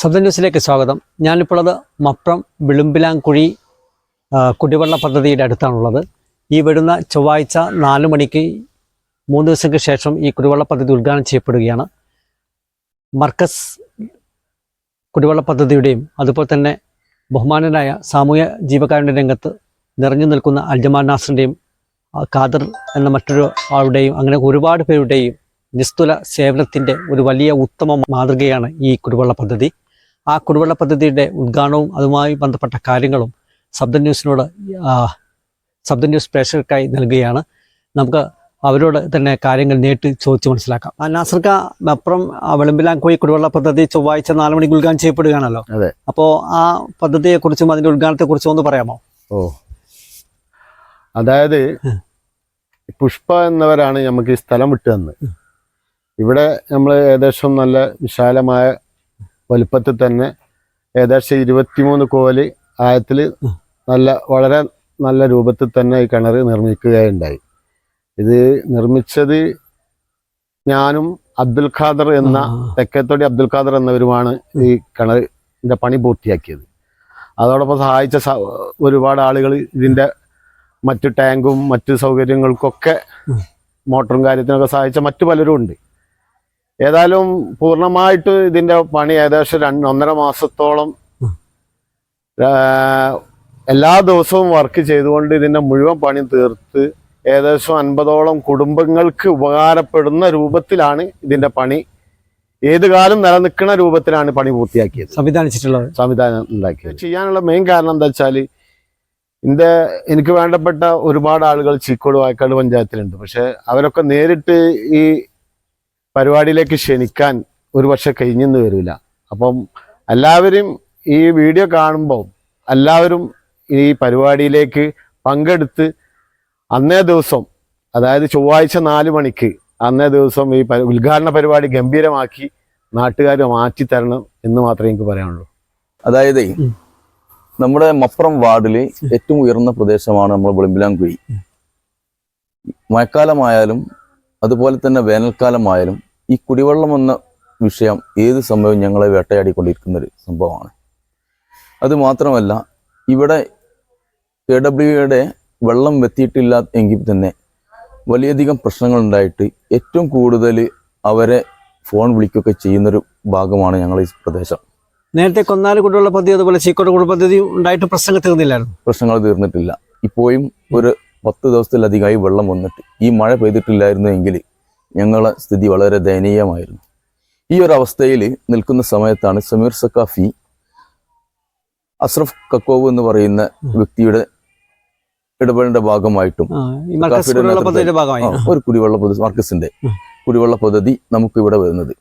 ശബ്ദ ന്യൂസിലേക്ക് സ്വാഗതം. ഞാനിപ്പോൾ മപ്പുറം മപ്രം വിളുമ്പിലാങ്കുഴി കുടിവെള്ള പദ്ധതിയുടെ അടുത്താണുള്ളത്. ഈ വരുന്ന ചൊവ്വാഴ്ച നാല് മണിക്ക് മൂന്ന് ദിവസങ്ങൾക്ക് ശേഷം ഈ കുടിവെള്ള പദ്ധതി ഉദ്ഘാടനം ചെയ്യപ്പെടുകയാണ്. മർക്കസ് കുടിവെള്ള പദ്ധതിയുടെയും അതുപോലെ തന്നെ ബഹുമാനനായ സാമൂഹ്യ ജീവകാരുണ്യ രംഗത്ത് നിറഞ്ഞു നിൽക്കുന്ന അൽജമാൻ നാസറിന്റെയും ഖാദർ എന്ന മറ്റൊരു ആളുടെയും അങ്ങനെ ഒരുപാട് പേരുടെയും നിസ്തുല സേവനത്തിന്റെ ഒരു വലിയ ഉത്തമ മാതൃകയാണ് ഈ കുടിവെള്ള പദ്ധതി. ആ കുടിവെള്ള പദ്ധതിയുടെ ഉദ്ഘാടനവും അതുമായി ബന്ധപ്പെട്ട കാര്യങ്ങളും ശബ്ദ ന്യൂസിനോട് ശബ്ദ ന്യൂസ് പ്രേക്ഷകർക്കായി നൽകുകയാണ്. നമുക്ക് അവരോട് തന്നെ കാര്യങ്ങൾ നേരിട്ട് ചോദിച്ച് മനസ്സിലാക്കാം. നാസർക്ക അപ്പുറം വെളുമ്പിലാങ്കോയി കുടിവെള്ള പദ്ധതി ചൊവ്വാഴ്ച നാല് മണിക്ക് ഉദ്ഘാടനം ചെയ്യപ്പെടുകയാണല്ലോ. അപ്പോൾ ആ പദ്ധതിയെക്കുറിച്ചും അതിന്റെ ഉദ്ഘാടനത്തെക്കുറിച്ചും ഒന്ന് പറയാമോ? ഓ. അതായത് പുഷ്പ എന്നവരാണ് നമുക്ക് ഈ സ്ഥലം വിട്ടു തന്നത്. ഇവിടെ നമ്മൾ ഏകദേശം നല്ല വിശാലമായ വലുപ്പത്തിൽ തന്നെ ഏകദേശം ഇരുപത്തിമൂന്ന് കോൽ ആയത്തിൽ നല്ല വളരെ നല്ല രൂപത്തിൽ തന്നെ ഈ കിണർ നിർമ്മിക്കുകയുണ്ടായി. ഇത് നിർമ്മിച്ചത് ഞാനും അബ്ദുൽ ഖാദർ എന്ന തെക്കേത്തോടി അബ്ദുൽ ഖാദർ എന്നവരുമാണ് ഈ കിണറിന്റെ പണി പൂർത്തിയാക്കിയത്. അതോടൊപ്പം സഹായിച്ച സ- ഒരുപാട് ആളുകൾ ഇതിന്റെ മറ്റു ടാങ്കും മറ്റു സൗകര്യങ്ങൾക്കൊക്കെ. മോട്ടറും കാര്യത്തിനൊക്കെ സഹായിച്ച മറ്റു പലരും ഉണ്ട്. ഏതായാലും പൂർണമായിട്ട് ഇതിന്റെ പണി ഏകദേശം രണ്ട് ഒന്നര മാസത്തോളം എല്ലാ ദിവസവും വർക്ക് ചെയ്തുകൊണ്ട് ഇതിന്റെ മുഴുവൻ പണി തീർത്ത് ഏകദേശം അൻപതോളം കുടുംബങ്ങൾക്ക് ഉപകാരപ്പെടുന്ന രൂപത്തിലാണ് ഇതിന്റെ പണി. ഏത് കാലം നിലനിൽക്കുന്ന രൂപത്തിലാണ് പണി പൂർത്തിയാക്കിയത്? സംവിധാനിച്ചിട്ടുള്ളത്. സംവിധാനം ഉണ്ടാക്കിയത്. ചെയ്യാനുള്ള മെയിൻ കാരണം എന്താ വെച്ചാൽ എന്റെ എനിക്ക് വേണ്ടപ്പെട്ട ഒരുപാട് ആളുകൾ ചീക്കോട് വായക്കാട് പഞ്ചായത്തിലുണ്ട്. പക്ഷെ അവരൊക്കെ നേരിട്ട് ഈ പരിപാടിയിലേക്ക് ക്ഷണിക്കാൻ ഒരു പക്ഷെ കഴിഞ്ഞെന്ന് വരില്ല. അപ്പം എല്ലാവരും ഈ വീഡിയോ കാണുമ്പോൾ എല്ലാവരും ഈ പരിപാടിയിലേക്ക് പങ്കെടുത്ത് അന്നേ ദിവസം അതായത് ചൊവ്വാഴ്ച നാല് മണിക്ക് അന്നേ ദിവസം ഈ ഉദ്ഘാടന പരിപാടി ഗംഭീരമാക്കി നാട്ടുകാർ മാറ്റി തരണം എന്ന് മാത്രമേ എനിക്ക് പറയാനുള്ളൂ. അതായത് നമ്മുടെ മപ്പുറം വാർഡിൽ ഏറ്റവും ഉയർന്ന പ്രദേശമാണ് നമ്മൾ വെളുമ്പിലാംകുഴി. മഴക്കാലമായാലും അതുപോലെ തന്നെ വേനൽക്കാലമായാലും ഈ കുടിവെള്ളം എന്ന വിഷയം ഏത് സമയവും ഞങ്ങളെ വേട്ടയാടിക്കൊണ്ടിരിക്കുന്ന ഒരു സംഭവമാണ്. അത് മാത്രമല്ല ഇവിടെ കെ ഡബ്ല്യുയുടെ വെള്ളം എത്തിയിട്ടില്ല എങ്കിൽ തന്നെ വലിയധികം പ്രശ്നങ്ങൾ ഉണ്ടായിട്ട് ഏറ്റവും കൂടുതൽ അവരെ ഫോൺ വിളിക്കുകയൊക്കെ ചെയ്യുന്നൊരു ഭാഗമാണ് ഞങ്ങൾ ഈ പ്രദേശം. നേരത്തെ കൊന്നാൽ കുടിവെള്ള പദ്ധതി അതുപോലെ ചീക്കോട് കുടിവെള്ള പദ്ധതി ഉണ്ടായിട്ട് പ്രശ്നങ്ങൾ തീർന്നില്ലായിരുന്നു? പ്രശ്നങ്ങൾ തീർന്നിട്ടില്ല. ഇപ്പോഴും ഒരു പത്ത് ദിവസത്തിലധികമായി വെള്ളം വന്നിട്ട് ഈ മഴ പെയ്തിട്ടില്ലായിരുന്നു എങ്കിൽ ഞങ്ങളെ സ്ഥിതി വളരെ ദയനീയമായിരുന്നു. ഈ ഒരു അവസ്ഥയിൽ നിൽക്കുന്ന സമയത്താണ് സമീർ സക്കാഫി അസ്രഫ് കക്കോവ് എന്ന് പറയുന്ന വ്യക്തിയുടെ ഇടപെടലിന്റെ ഭാഗമായിട്ടും ഒരു കുടിവെള്ള പദ്ധതി മാർക്കസിന്റെ. കുടിവെള്ള പദ്ധതി നമുക്ക് ഇവിടെ വരുന്നത്.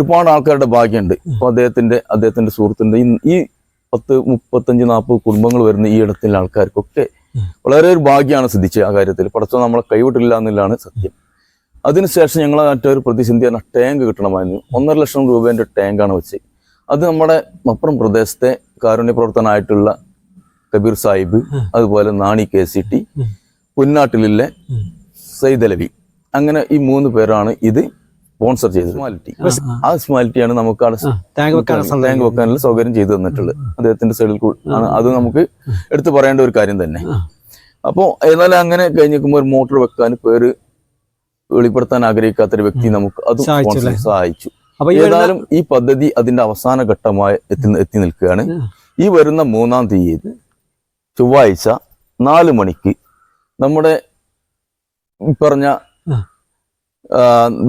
ഒരുപാട് ആൾക്കാരുടെ ഭാഗ്യമുണ്ട്. അപ്പൊ അദ്ദേഹത്തിന്റെ അദ്ദേഹത്തിന്റെ സുഹൃത്തിന്റെ ഈ- ഈ പത്ത് മുപ്പത്തഞ്ച് നാൽപ്പത് കുടുംബങ്ങൾ വരുന്ന ഈ ഇടത്തിലെ ആൾക്കാർക്കൊക്കെ വളരെ ഒരു ഭാഗ്യമാണ് സിദ്ധിച്ചത് ആ കാര്യത്തിൽ. പടച്ചോ നമ്മളെ കൈവിട്ടില്ല എന്നുള്ളതാണ് സത്യം. അതിനുശേഷം ഞങ്ങൾ ഒരു പ്രതിസന്ധി പ്രതിസന്ധിയാണ് ടാങ്ക് കിട്ടണമായിരുന്നു ഒന്നര ലക്ഷം രൂപേന്റെ ടാങ്കാണ് വെച്ച്. അത് നമ്മുടെ മപ്പുറം പ്രദേശത്തെ കാരുണ്യ പ്രവർത്തനമായിട്ടുള്ള കബീർ സാഹിബ് അതുപോലെ നാണി കെ സി ടി പുന്നാട്ടിലെ സൈദലവി അങ്ങനെ ഈ മൂന്ന് പേരാണ് ഇത് സ്പോൺസർ ചെയ്തത്. സ്മാലിറ്റി. ആ, സ്മാലിറ്റിയാണ് നമുക്ക് ടാങ്ക് വെക്കാനുള്ള സൗകര്യം. ചെയ്തു തന്നിട്ടുള്ളത്. അദ്ദേഹത്തിന്റെ സൈഡിൽ ആണ്. അത് നമുക്ക് എടുത്തു പറയേണ്ട ഒരു കാര്യം തന്നെ. അപ്പോൾ ഏതായാലും അങ്ങനെ കഴിഞ്ഞിരിക്കുമ്പോൾ ഒരു മോട്ടോർ വെക്കാൻ പേര് വെളിപ്പെടുത്താൻ ആഗ്രഹിക്കാത്ത ഒരു വ്യക്തി നമുക്ക് അത് സഹായിച്ചു. ഏതായാലും ഈ പദ്ധതി അതിന്റെ അവസാന ഘട്ടമായി എത്തി എത്തി നിൽക്കുകയാണ്. ഈ വരുന്ന മൂന്നാം തീയതി ചൊവ്വാഴ്ച നാല് മണിക്ക് നമ്മുടെ ഈ പറഞ്ഞ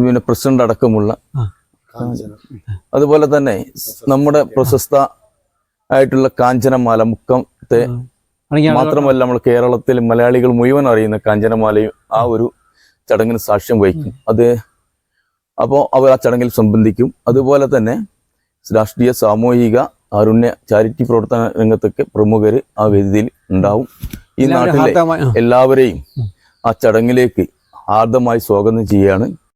പിന്നെ പ്രസിഡന്റ് അടക്കമുള്ള. അതുപോലെ തന്നെ നമ്മുടെ പ്രശസ്ത ആയിട്ടുള്ള കാഞ്ചനമാല മുക്കത്തെ. മാത്രമല്ല നമ്മൾ കേരളത്തിൽ മലയാളികൾ മുഴുവൻ അറിയുന്ന കാഞ്ചനമാലയും ആ ഒരു ചടങ്ങിന് സാക്ഷ്യം വഹിക്കും. അത് അപ്പോൾ അവർ ആ ചടങ്ങിൽ സംബന്ധിക്കും. അതുപോലെ തന്നെ രാഷ്ട്രീയ സാമൂഹിക കാരുണ്യ ചാരിറ്റി പ്രവർത്തന രംഗത്തൊക്കെ പ്രമുഖർ ആ വേദിയിൽ ഉണ്ടാവും. ഈ നാട്ടിലെ എല്ലാവരെയും ആ ചടങ്ങിലേക്ക് ആർദ്രമായി സ്വാഗതം ചെയ്യുകയാണ്